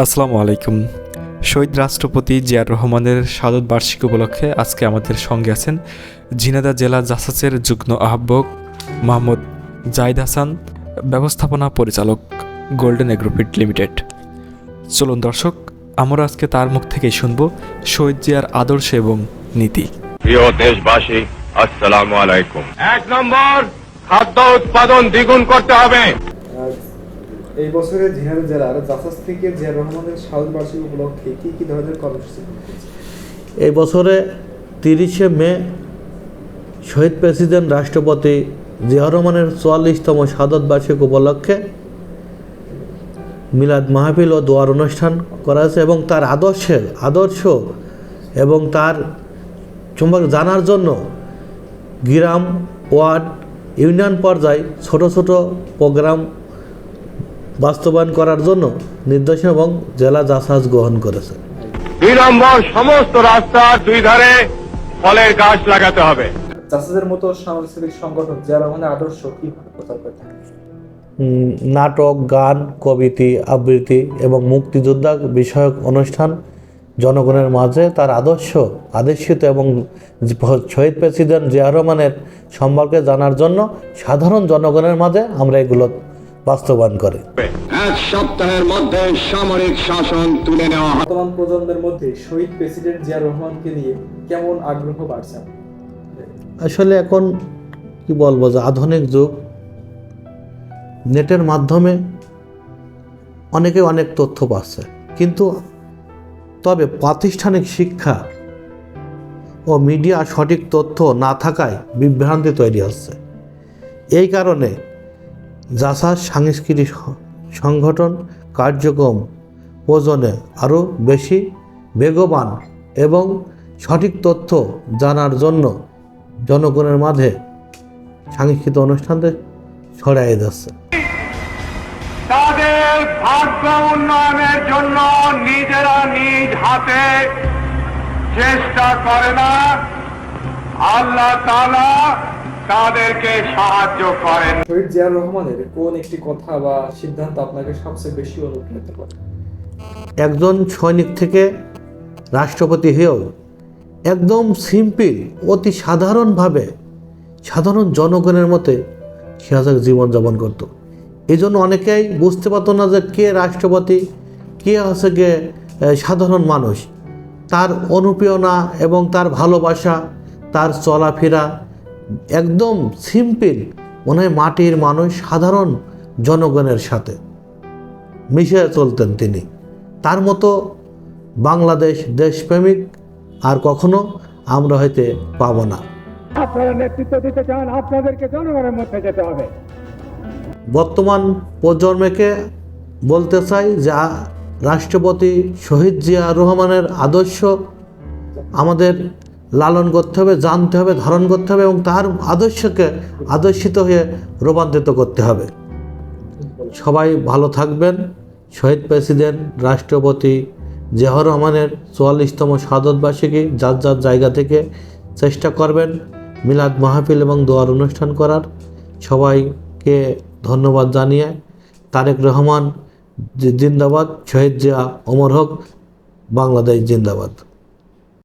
আসসালামু আলাইকুম। শহীদ রাষ্ট্রপতি জিয়ার রহমানের শাহাদত বার্ষিকী উপলক্ষে আজকে আমাদের সঙ্গে আছেন ঝিনাদা জেলা জাসাসের যুগ্ম আহ্বক মোহাম্মদ জাহিদ হাসান ব্যবস্থাপনা পরিচালক গোল্ডেন এগ্রোফিট লিমিটেড। চলুন দর্শক আমরা আজকে তার মুখ থেকেই শুনব শহীদ জিয়ার আদর্শ এবং নীতি। প্রিয় দেশবাসী আসসালামু আলাইকুম। এক নম্বর খাদ্য উৎপাদন দ্বিগুণ করতে হবে। এই বছরে ঝিনাইদহ জেলার জাসাস থেকে জিয়া রহমানের শাহাদ বার্ষিকী উপলক্ষে কি কি ধরনের কর্মসূচি এই বছরে তিরিশে মে শহীদ প্রেসিডেন্ট রাষ্ট্রপতি জিয়া রহমানের চুয়াল্লিশতম শাহাদত বার্ষিক উপলক্ষে মিলাদ মাহফিল ও দোয়ার অনুষ্ঠান করা হয়েছে এবং তার আদর্শের আদর্শ এবং তার সম্পর্কে জানার জন্য গ্রাম, ওয়ার্ড, ইউনিয়ন পর্যায়ে ছোট ছোট প্রোগ্রাম বাস্তবায়ন করার জন্য নির্দেশনা এবং জেলা জাসাজ গ্রহণ করেছে। দুই নম্বর সমস্ত রাস্তার দুই ধারে ফলের গাছ লাগাতে হবে। জাসাসের মতো সাংস্কৃতিক সংগঠন জিয়া রহমানের আদর্শ কীভাবে প্রচার করে থাকে? নাটক গান কবিতি আবৃত্তি এবং মুক্তিযোদ্ধা বিষয়ক অনুষ্ঠান জনগণের মাঝে তার আদর্শ আদর্শিত এবং শহীদ প্রেসিডেন্ট জিয়া রহমানের সম্পর্কে জানার জন্য সাধারণ জনগণের মাঝে আমরা এগুলো বাস্তবায়ন করে। এক সপ্তাহের মধ্যে সামরিক শাসন তুলে নেওয়া বর্তমান প্রজন্মের মধ্যে শহীদ প্রেসিডেন্ট জিয়া রহমানকে নিয়ে কেমন আগ্রহ বাড়ছে? আসলে এখন কি বলব যে আধুনিক যুগ। নেটের মাধ্যমে অনেকে অনেক তথ্য পাচ্ছে। কিন্তু তবে প্রাতিষ্ঠানিক শিক্ষা ও মিডিয়া সঠিক তথ্য না থাকায় বিভ্রান্তি তৈরি হচ্ছে। এই কারণে জাসার সাংস্কৃতিক সংগঠন কার্যক্রম প্রয়োজনে আরও বেশি বেগবান এবং সঠিক তথ্য জানার জন্য জনগণের মাঝে সাংস্কৃতিক অনুষ্ঠানদের ছড়াই যাচ্ছে তাদের ভাগ্য উন্নয়নের জন্য নিজেরা নিজ হাতে চেষ্টা করে না। আল্লাহ তাআলা তাদেরকে সাহায্য করেন। শহীদ রহমানের কোন একটি কথা বা সিদ্ধান্ত আপনাকে সবচেয়ে বেশি অনুপ্রাণিত করে? একজন সৈনিক থেকে রাষ্ট্রপতি হয়েও একদম সিম্পল অতি সাধারণভাবে সাধারণ জনগণের মতে সিরাজাক জীবনযাপন করত। এই জন্য অনেকেই বুঝতে পারতো না যে কে রাষ্ট্রপতি কে হচ্ছে গে সাধারণ মানুষ। তার অনুপ্রেরণা এবং তার ভালোবাসা তার চলাফেরা একদম সিম্পল মনে হয় মাটির মানুষ সাধারণ জনগণের সাথে মিশে চলতেন তিনি। তার মতো বাংলাদেশ দেশপ্রেমিক আর কখনো আমরা হয়তো পাবো না। আপনারা নেতৃত্ব দিতে চান আপনাদেরকে জনগণের মধ্যে যেতে হবে। বর্তমান প্রজন্মকে বলতে চাই যে রাষ্ট্রপতি শহীদ জিয়া রহমানের আদর্শ আমাদের লালন করতে হবে, জানতে হবে, ধারণ করতে হবে এবং তার আদর্শকে আদর্শিত হয়ে রূপান্তরিত করতে হবে। সবাই ভালো থাকবেন। শহীদ প্রেসিডেন্ট, রাষ্ট্রপতি জিয়াউর রহমানের চুয়াল্লিশতম শাহাদত যার যার জায়গা থেকে চেষ্টা করবেন মিলাদ মাহফিল এবং দোয়ার অনুষ্ঠান করার। সবাইকে ধন্যবাদ জানিয়ে তারেক রহমান জিন্দাবাদ। শহীদ জিয়া অমর হোক, বাংলাদেশ জিন্দাবাদ।